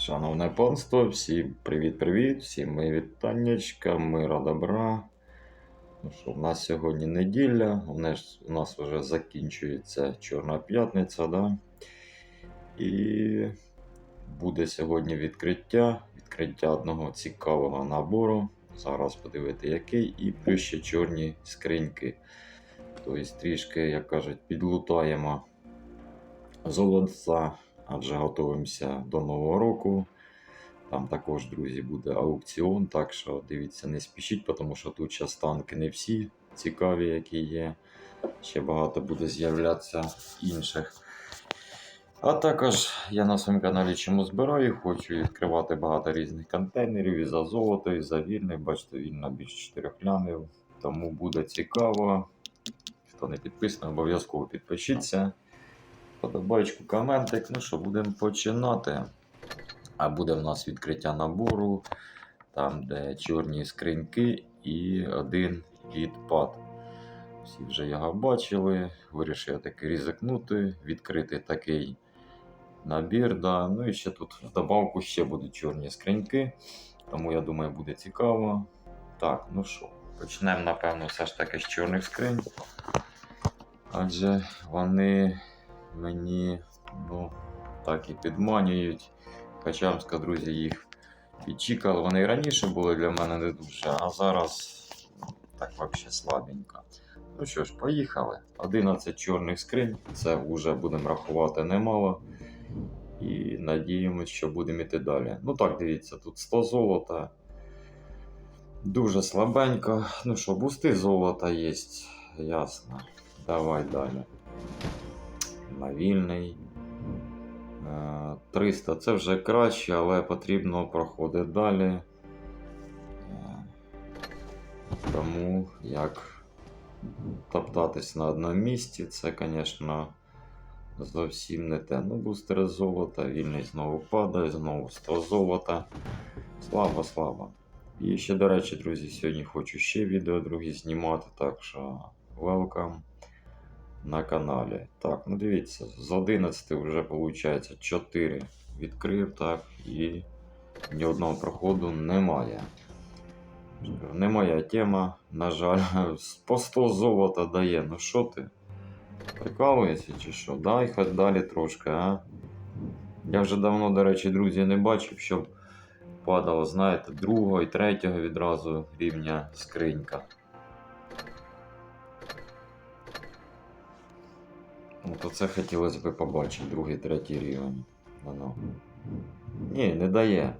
Шановне панство, всім привіт-привіт, всім мої вітаннячка, мира добра. Ну що, в нас сьогодні неділя, у нас, вже закінчується Чорна п'ятниця, да? І буде сьогодні відкриття, відкриття одного цікавого набору. Зараз подивити який, і плюс ще чорні скриньки. Тобто трішки, як кажуть, підлутаємо золота, адже готуємося до Нового року. Там також, друзі, буде аукціон, так що дивіться, не спішіть, тому що тут зараз танки не всі цікаві, які є. Ще багато буде з'являтися інших. А також я на своєму каналі чому збираю, хочу відкривати багато різних контейнерів і за золото, і за вільний. Бачите, вільна більше 4 лямів. Тому буде цікаво. Хто не підписаний, обов'язково підпишіться. Подобайку, коментик. Ну що, будемо починати. А буде в нас відкриття набору, там, де чорні скриньки і один відпад. Всі вже його бачили. Вирішив я таки ризикнути, відкрити такий набір. Да. Ну і ще тут в добавку ще будуть чорні скриньки. Тому я думаю, буде цікаво. Так, ну що, почнемо, напевно, все ж таки з чорних скринь. Адже вони мені ну, так і підманюють. Хоча, я друзі, їх підчікали. Вони раніше були для мене не дуже, а зараз так взагалі слабенько. Ну що ж, поїхали. 11 чорних скринь, це вже будемо рахувати немало. І надіємось, що будемо йти далі. Ну так, дивіться, тут 100 золота. Дуже слабенько. Ну що, бусти золота є, ясно. Давай далі. На. Е, 300 це вже краще, але потрібно проходити далі. Е, Тому як топтатись на одному місці, це, звісно, зовсім не те. Ну, бустери золота, вільний знову падає, знову 100 золота. Слабо, слабо. І ще, до речі, друзі, сьогодні хочу ще відео другі знімати, так що welcome на каналі. Так, ну дивіться, з 11 вже виходить 4 відкрив, так, і ні одного проходу немає. Не моя тема, на жаль, по 100 золота дає. Ну що ти? Прикалуєшся чи що? Дай хоч далі трошки, а? Я вже давно, до речі, друзі, не бачив, щоб падало, знаєте, другого і третього відразу рівня скринька. Ну, то це хотілося б побачити, другий, третій рівень. Воно. Ні, не дає.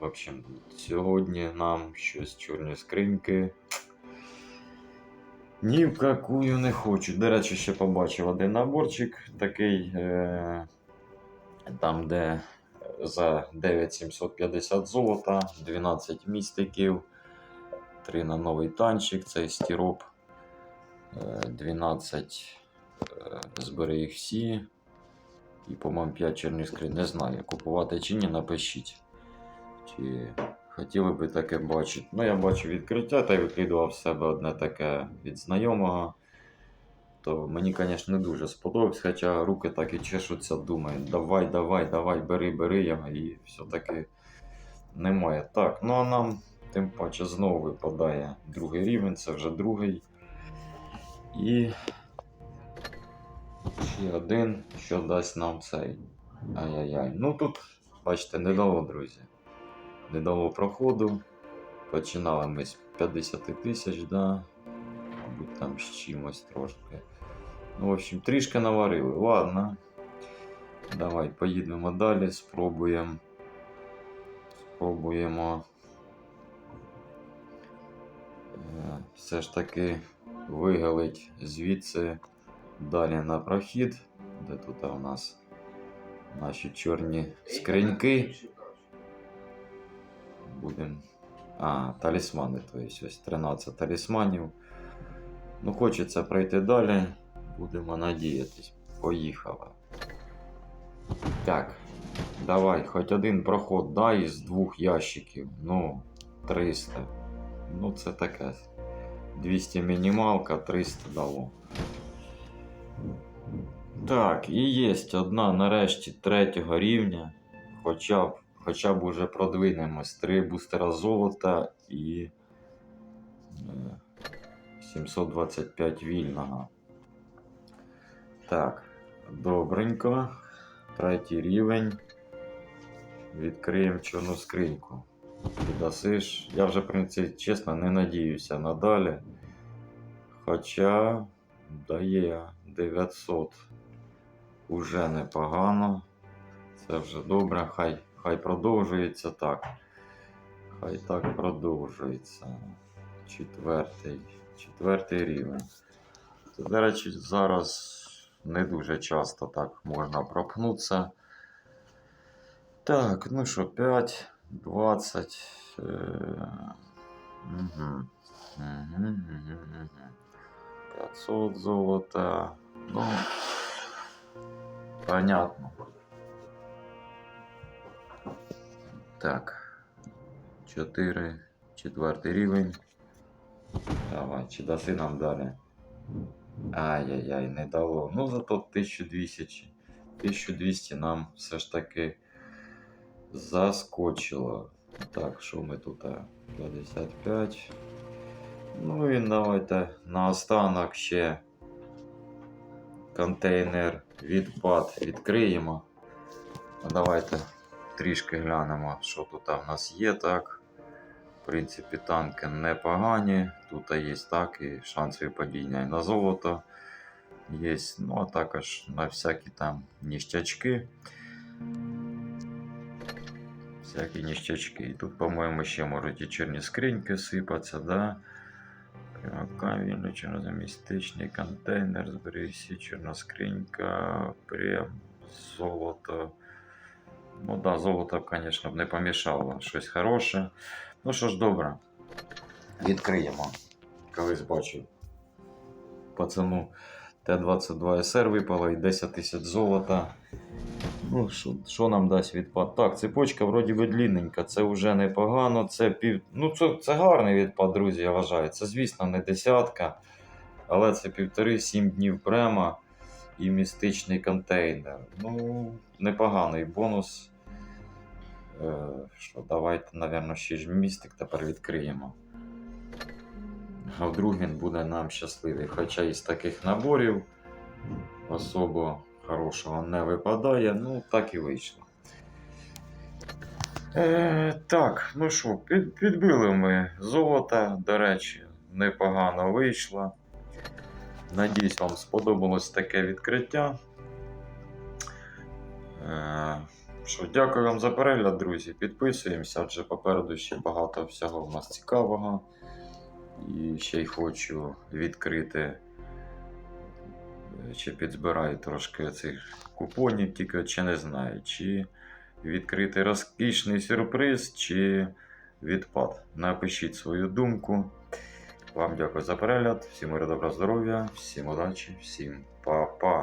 В общем, сьогодні нам щось чорні скриньки. Ні в какую не хочу. До речі, ще побачив один наборчик такий, е- там, де за 9750 золота, 12 містиків, 3 на новий танчик, цей стіроп, е, 12 е, збери їх всі. І, по-моєму, 5 чорних скринь. Не знаю, купувати чи ні, напишіть. Чи хотіли би таке бачити. Ну, я бачу відкриття та й викидував себе одне таке від знайомого. То мені, звісно, не дуже сподобалось, хоча руки так і чешуться, думаю, давай, давай, давай, бери, бери його, і все-таки немає. Так, ну а нам тим паче знову випадає другий рівень, це вже другий. І ще один, що дасть нам цей. Ай-яй-яй. Ну тут, бачите, не дало, друзі. Не дало проходу. Починали ми з 50 тисяч, да. Мабуть, там з чимось трошки. Ну, в общем, трішки наварили. Ладно. Давай поїдемо далі, спробуємо. Спробуємо. е, Все ж таки вигалить звідси далі на прохід, де тут у нас наші чорні скриньки. Будемо. А, талісмани, то є ось 13 талісманів. Ну, хочеться пройти далі. Будемо надіятись. Поїхали. Так. Давай, хоч один проход дай із двох ящиків. Ну, 300. Ну, це таке. 200 мінімалка, 300 дало. Так, і є одна нарешті третього рівня. Хоча б хоча б уже продвинемось. Три бустера золота і е, 725 вільного. Так, добренько. Третій рівень. Відкриємо чорну скриньку. Ти дасиш. Я вже, в принципі, чесно, не надіюся надалі. Хоча дає 900. Уже непогано. Це вже добре. Хай, хай продовжується так. Хай так продовжується. Четвертий. Четвертий рівень. До речі, зараз не дуже часто так можна пропнутися. Так, ну що, 5, 20. Е... Угу. Угу, угу, угу. 500 золота. Ну, понятно. Так. 4. Четвертий рівень. Давай, чи даси нам далі? Ай-яй-яй, не дало. Ну, зато 1200. 1200 нам все ж таки заскочило. Так, що ми тут? а, 55. Ну і давайте наостанок ще контейнер відпад відкриємо. Давайте трішки глянемо, що тут в нас є так. В принципі, танки непогані. Тут є так і шанси падіння на золото є. Ну, а також на всякі там ніщачки. Всякі ніщачки. І тут, по-моєму, ще можуть і чорні скриньки сипатися, да? Камінь, чорнозамістичний контейнер, зберігся, чорна скринька, прем, золото. Ну да, золото, звісно, б не помішало. Щось хороше. Ну що ж, добре. Відкриємо. Колись бачив. Пацану Т-22 СР випало і 10 тисяч золота. Ну, що, нам дасть відпад? Так, цепочка вроді би длінненька, це вже непогано. Це пів... Ну, це, це гарний відпад, друзі, я вважаю. Це, звісно, не десятка, але це півтори-сім днів према і містичний контейнер. Ну, непоганий бонус. Е, що, давайте, напевно, ще ж містик тепер відкриємо. А вдруг він буде нам щасливий. Хоча із таких наборів особо хорошого не випадає, ну так і вийшло. Е, так, ну що, під, підбили ми золото, до речі, непогано вийшло. Надіюсь, вам сподобалось таке відкриття. Е, що, дякую вам за перегляд, друзі. Підписуємося, адже попереду ще багато всього в нас цікавого. І ще й хочу відкрити е, чи підзбираю трошки цих купонів, тільки чи не знаю, чи відкрити розкішний сюрприз, чи відпад. Напишіть свою думку. Вам дякую за перегляд, всім миру, добра здоров'я, всім удачі, всім па-па.